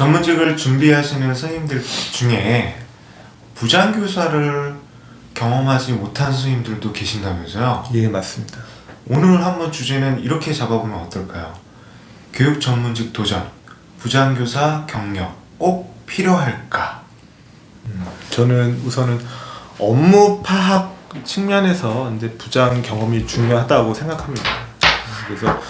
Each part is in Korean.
전문직을 준비하시는 선생님들 중에 부장교사를 경험하지 못한 선생님들도 계신다면서요? 예, 맞습니다. 오늘 한번 주제는 이렇게 잡아보면 어떨까요? 교육 전문직 도전, 부장교사 경력 꼭 필요할까? 저는 우선은 업무 파악 측면에서 이제 부장 경험이 중요하다고 생각합니다. 그래서 어,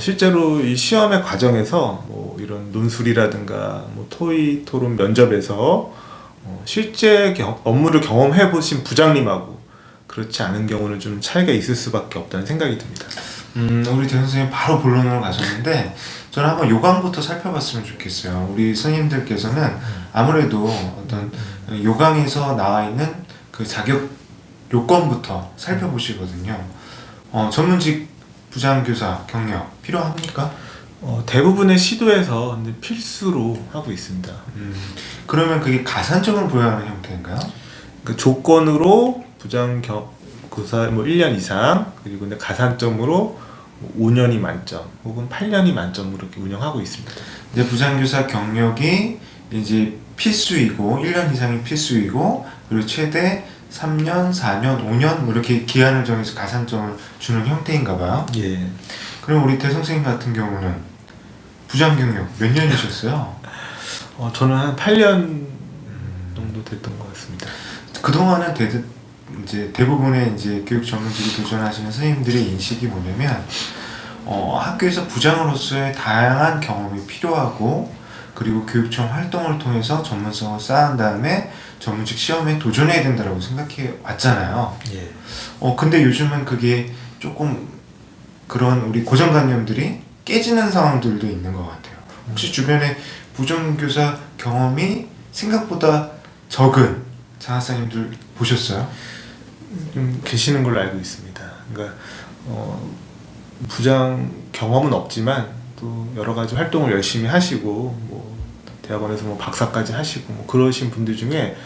실제로 이 시험의 과정에서 뭐 이런 논술이라든가 뭐 토의 토론 면접에서 어, 실제 경- 업무를 경험해 보신 부장님하고 그렇지 않은 경우는 좀 차이가 있을 수밖에 없다는 생각이 듭니다. 음, 우리 대 선생님 바로 본론으로 가셨는데 저는 한번 요강부터 살펴봤으면 좋겠어요. 우리 선생님들께서는 아무래도 어떤 요강에서 나와 있는 그 자격 요건부터 살펴보시거든요. 어, 전문직 부장교사 경력 필요합니까? 어, 대부분의 시도에서 필수로 하고 있습니다. 음, 그러면 그게 가산점을 부여하는 형태인가요? 그 조건으로 부장 경 교사 뭐 1년 이상 그리고 근데 가산점으로 5년이 만점 혹은 8년이 만점으로 이렇게 운영하고 있습니다. 이제 부장교사 경력이 이제 필수이고 1년 이상이 필수이고 그리고 최대 3년, 4년, 5년 뭐 이렇게 기한을 정해서 가산점을 주는 형태인가 봐요. 예. 그럼 우리 대 선생님 같은 경우는 부장 경력 몇 년이셨어요? 어, 저는 한 8년 정도 됐던 것 같습니다. 그동안은 대, 이제 대부분의 이제 교육 전문직에 도전하시는 선생님들의 인식이 뭐냐면 어, 학교에서 부장으로서의 다양한 경험이 필요하고 그리고 교육청 활동을 통해서 전문성을 쌓은 다음에 전문직 시험에 도전해야 된다고 생각해 왔잖아요. 예. 어 근데 요즘은 그게 조금 그런 우리 고정관념들이 깨지는 상황들도 있는 것 같아요. 혹시 주변에 부정교사 경험이 생각보다 적은 장학사님들 보셨어요? 좀 계시는 걸로 알고 있습니다. 그러니까 어, 부장 경험은 없지만 또 여러 가지 활동을 열심히 하시고 뭐 대학원에서 뭐 박사까지 하시고 뭐 그러신 분들 중에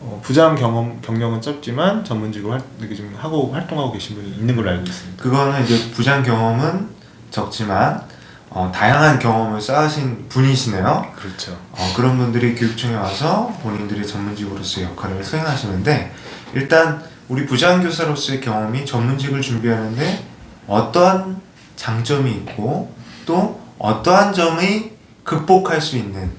어, 부장 경험 경력은 짧지만 전문직으로 활, 이렇게 좀 하고 활동하고 계신 분이 있는 걸로 알고 있습니다. 그거는 이제 부장 경험은 적지만 어, 다양한 경험을 쌓으신 분이시네요. 그렇죠. 어, 그런 분들이 교육청에 와서 본인들의 전문직으로서의 역할을 수행하시는데 일단 우리 부장 교사로서의 경험이 전문직을 준비하는데 어떠한 장점이 있고 또 어떠한 점이 극복할 수 있는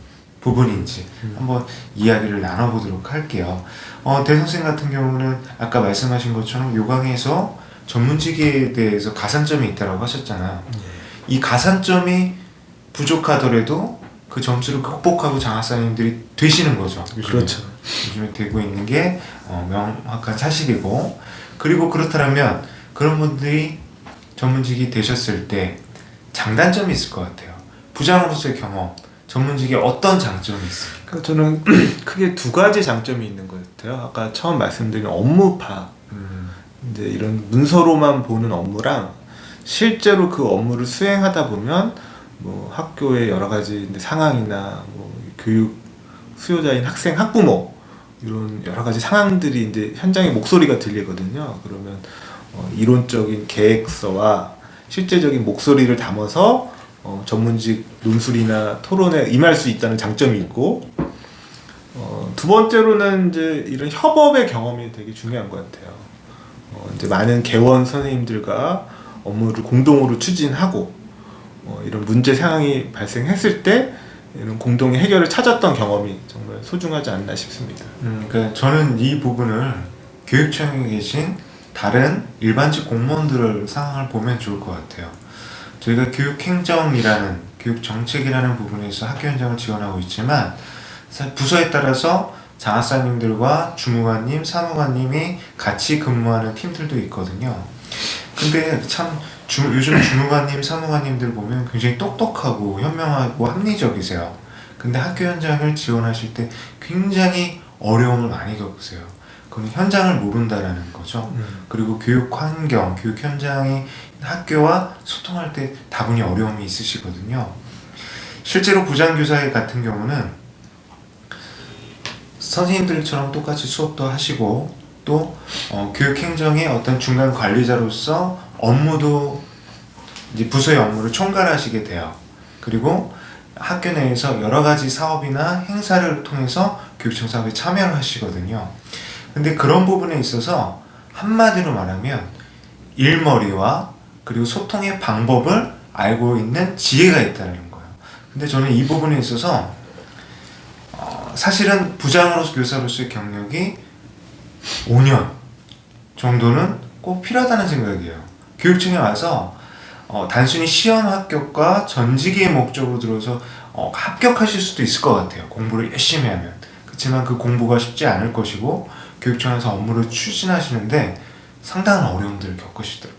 부분인지 한번 이야기를 나눠보도록 할게요. 어, 대 선생 같은 경우는 아까 말씀하신 것처럼 요강에서 전문직에 대해서 가산점이 있다고 하셨잖아요. 이 가산점이 부족하더라도 그 점수를 극복하고 장학사님들이 되시는 거죠. 요즘에. 그렇죠. 요즘에 되고 있는 게 어, 명확한 사실이고 그리고 그렇다면 그런 분들이 전문직이 되셨을 때 장단점이 있을 것 같아요. 부장으로서의 경험, 전문직에 어떤 장점이 있습니까? 그러니까 저는 크게 두 가지 장점이 있는 것 같아요. 아까 처음 말씀드린 업무 파악 음, 이제 이런 문서로만 보는 업무랑 실제로 그 업무를 수행하다 보면 뭐 학교의 여러 가지 상황이나 뭐 교육 수요자인 학생 학부모 이런 여러 가지 상황들이 이제 현장의 목소리가 들리거든요. 그러면 어, 이론적인 계획서와 실제적인 목소리를 담아서 어, 전문직 논술이나 토론에 임할 수 있다는 장점이 있고 어, 두 번째로는 이제 이런 협업의 경험이 되게 중요한 것 같아요. 어, 이제 많은 개원 선생님들과 업무를 공동으로 추진하고 어, 이런 문제 상황이 발생했을 때 이런 공동의 해결을 찾았던 경험이 정말 소중하지 않나 싶습니다. 음, 그러니까 저는 이 부분을 교육청에 계신 다른 일반직 공무원들을 상황을 보면 좋을 것 같아요. 저희가 교육행정이라는 교육정책이라는 부분에서 학교 현장을 지원하고 있지만 사- 부서에 따라서 장학사님들과 주무관님, 사무관님이 같이 근무하는 팀들도 있거든요. 근데 참 주- 요즘 주무관님, 사무관님들 보면 굉장히 똑똑하고 현명하고 합리적이세요. 근데 학교 현장을 지원하실 때 굉장히 어려움을 많이 겪으세요. 그건 현장을 모른다라는 거죠. 그리고 교육 환경, 교육 현장이 학교와 소통할 때 다분히 어려움이 있으시거든요. 실제로 부장교사 같은 경우는 선생님들처럼 똑같이 수업도 하시고 또 어, 교육행정의 어떤 중간 관리자로서 업무도 이제 부서의 업무를 총괄하시게 돼요. 그리고 학교 내에서 여러 가지 사업이나 행사를 통해서 교육청 사업에 참여를 하시거든요. 근데 그런 부분에 있어서 한마디로 말하면 일머리와 그리고 소통의 방법을 알고 있는 지혜가 있다는 거예요. 근데 저는 이 부분에 있어서 어, 사실은 부장으로서 교사로서의 경력이 5년 정도는 꼭 필요하다는 생각이에요. 교육청에 와서 어, 단순히 시험 합격과 전직의 목적으로 들어서 어, 합격하실 수도 있을 것 같아요. 공부를 열심히 하면. 그렇지만 그 공부가 쉽지 않을 것이고 교육청에서 업무를 추진하시는데 상당한 어려움들을 겪으시더라고요.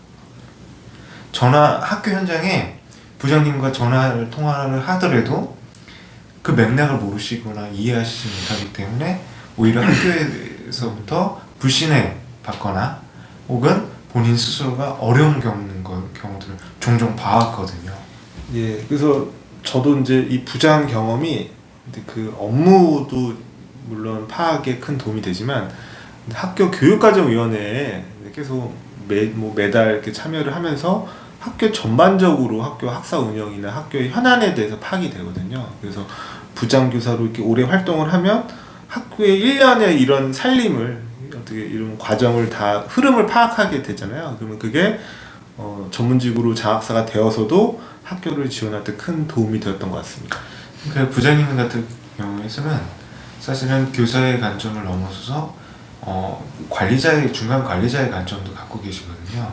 전화 학교 현장에 부장님과 전화를 통화를 하더라도 그 맥락을 모르시거나 이해하시지 못하기 때문에 오히려 학교에서부터 불신에 받거나 혹은 본인 스스로가 어려움 겪는 거- 경우들을 종종 봐왔거든요. 예, 그래서 저도 이제 이 부장 경험이 그 업무도 물론 파악에 큰 도움이 되지만 학교 교육과정위원회에 계속 매, 뭐 매달 이렇게 참여를 하면서 학교 전반적으로 학교 학사 운영이나 학교의 현안에 대해서 파악이 되거든요. 그래서 부장 교사로 이렇게 오래 활동을 하면 학교의 일련의 이런 살림을 어떻게 이런 과정을 다 흐름을 파악하게 되잖아요. 그러면 그게 어, 전문직으로 장학사가 되어서도 학교를 지원할 때 큰 도움이 되었던 것 같습니다. 그 부장님 같은 경우에서는 사실은 교사의 관점을 넘어서서 어, 관리자의 중간 관리자의 관점도 갖고 계시거든요.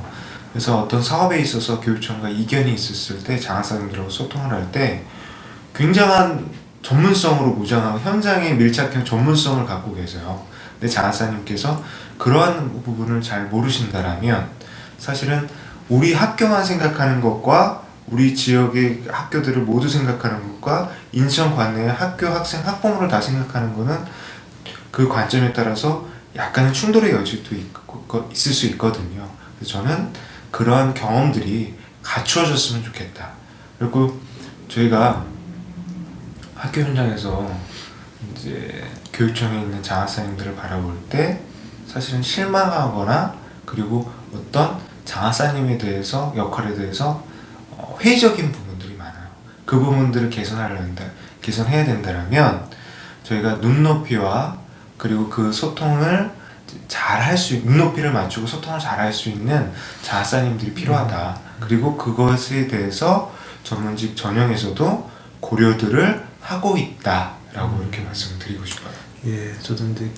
그래서 어떤 사업에 있어서 교육청과 이견이 있었을 때 장학사님들하고 소통을 할 때 굉장한 전문성으로 무장하고 현장에 밀착형 전문성을 갖고 계세요. 근데 장학사님께서 그러한 부분을 잘 모르신다라면 사실은 우리 학교만 생각하는 것과 우리 지역의 학교들을 모두 생각하는 것과 인천 관내의 학교 학생 학부모를 다 생각하는 거는 그 관점에 따라서 약간의 충돌의 여지도 있고, 있을 수 있거든요. 그래서 저는 그러한 경험들이 갖추어졌으면 좋겠다. 그리고 저희가 학교 현장에서 이제 교육청에 있는 장학사님들을 바라볼 때 사실은 실망하거나 그리고 어떤 장학사님에 대해서 역할에 대해서 어, 회의적인 부분들이 많아요. 그 부분들을 개선하려 한다, 개선해야 된다면 저희가 눈높이와 그리고 그 소통을 잘 할 수, 눈높이를 맞추고 소통을 잘 할 수 있는 자사님들이 필요하다. 그리고 그것에 대해서 전문직 전형에서도 고려들을 하고 있다라고 이렇게 말씀을 드리고 싶어요. 예, 저도 근데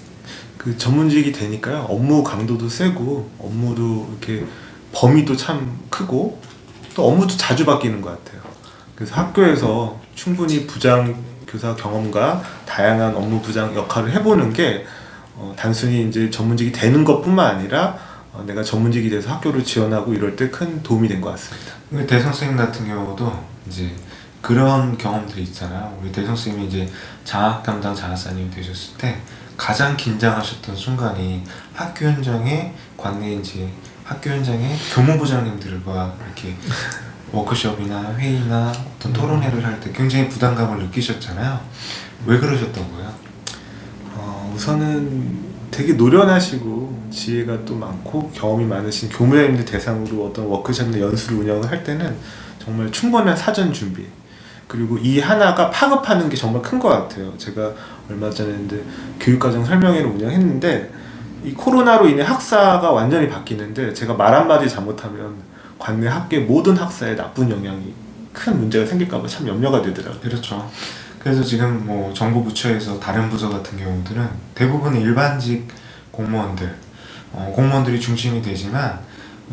그 전문직이 되니까요 업무 강도도 세고 업무도 이렇게 범위도 참 크고 또 업무도 자주 바뀌는 것 같아요. 그래서 학교에서 충분히 부장 교사 경험과 다양한 업무 부장 역할을 해보는 게 어, 단순히 이제 전문직이 되는 것뿐만 아니라 어, 내가 전문직이 돼서 학교를 지원하고 이럴 때 큰 도움이 된 것 같습니다. 근데 대성 선생님 같은 경우도 이제 그런 경험들이 있잖아요. 우리 대성 선생님이 이제 장학 담당 장학사님이 되셨을 때 가장 긴장하셨던 순간이 학교 현장에 관내 이제 학교 현장에 교무부장님들과 이렇게 워크숍이나 회의나 어떤 토론회를 할 때 굉장히 부담감을 느끼셨잖아요. 왜 그러셨던 거예요? 어, 우선은 되게 노련하시고 지혜가 또 많고 경험이 많으신 교무장님들 대상으로 어떤 워크숍이나 연수를 운영을 할 때는 정말 충분한 사전 준비 그리고 이 하나가 파급하는 게 정말 큰 것 같아요. 제가 얼마 전에 교육과정 설명회를 운영했는데 이 코로나로 인해 학사가 완전히 바뀌는데 제가 말 한마디 잘못하면 관내 학교의 모든 학사에 나쁜 영향이 큰 문제가 생길까봐 참 염려가 되더라고요. 그렇죠. 그래서 지금 뭐 정부 부처에서 다른 부서 같은 경우들은 대부분 일반직 공무원들, 어, 공무원들이 중심이 되지만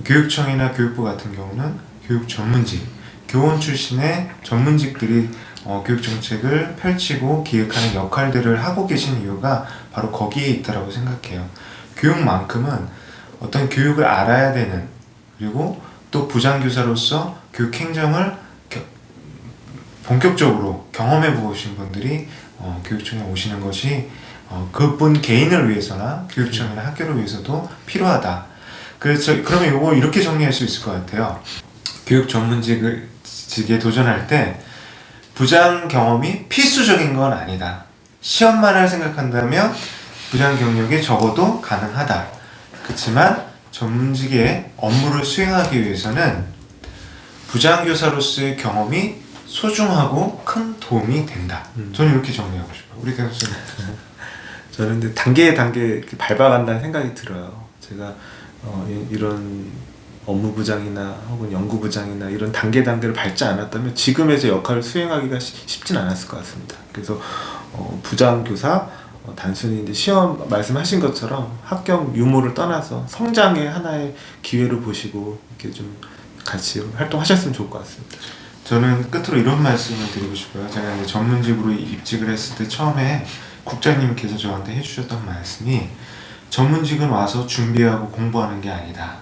교육청이나 교육부 같은 경우는 교육 전문직, 교원 출신의 전문직들이 어, 교육 정책을 펼치고 기획하는 역할들을 하고 계신 이유가 바로 거기에 있다라고 생각해요. 교육만큼은 어떤 교육을 알아야 되는 그리고 또 부장교사로서 교육 행정을 겨- 본격적으로 경험해 보신 분들이 어, 교육청에 오시는 것이 어, 그분 개인을 위해서나 교육청이나 학교를 위해서도 필요하다. 그래서 그러면 이거 이렇게 정리할 수 있을 것 같아요. 교육 전문직을 직에 도전할 때 부장 경험이 필수적인 건 아니다. 시험만을 생각한다면 부장 경력이 적어도 가능하다. 그렇지만 전문직의 업무를 수행하기 위해서는 부장교사로서의 경험이 소중하고 큰 도움이 된다. 음. 저는 이렇게 정리하고 싶어요. 우리 대학생 저는 근데 단계에 단계 밟아간다는 생각이 들어요. 제가 어, 이- 이런 업무부장이나 혹은 연구부장이나 이런 단계 단계를 밟지 않았다면 지금의 제 역할을 수행하기가 쉽- 쉽진 않았을 것 같습니다. 그래서 어, 부장 교사 어, 단순히 이제 시험 말씀하신 것처럼 합격 유무를 떠나서 성장의 하나의 기회를 보시고 이렇게 좀 같이 활동하셨으면 좋을 것 같습니다. 저는 끝으로 이런 말씀을 드리고 싶어요. 제가 이제 전문직으로 입직을 했을 때 처음에 국장님께서 저한테 해주셨던 말씀이 전문직은 와서 준비하고 공부하는 게 아니다.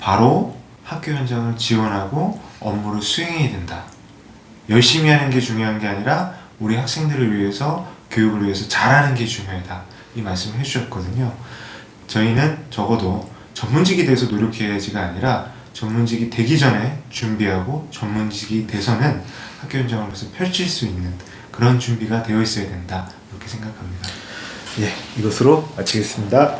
바로 학교 현장을 지원하고 업무를 수행해야 된다. 열심히 하는 게 중요한 게 아니라 우리 학생들을 위해서 교육을 위해서 잘하는 게 중요하다. 이 말씀을 해주셨거든요. 저희는 적어도 전문직이 돼서 노력해야지가 아니라 전문직이 되기 전에 준비하고 전문직이 돼서는 학교 현장으로서 펼칠 수 있는 그런 준비가 되어 있어야 된다. 이렇게 생각합니다. 예, 이것으로 마치겠습니다.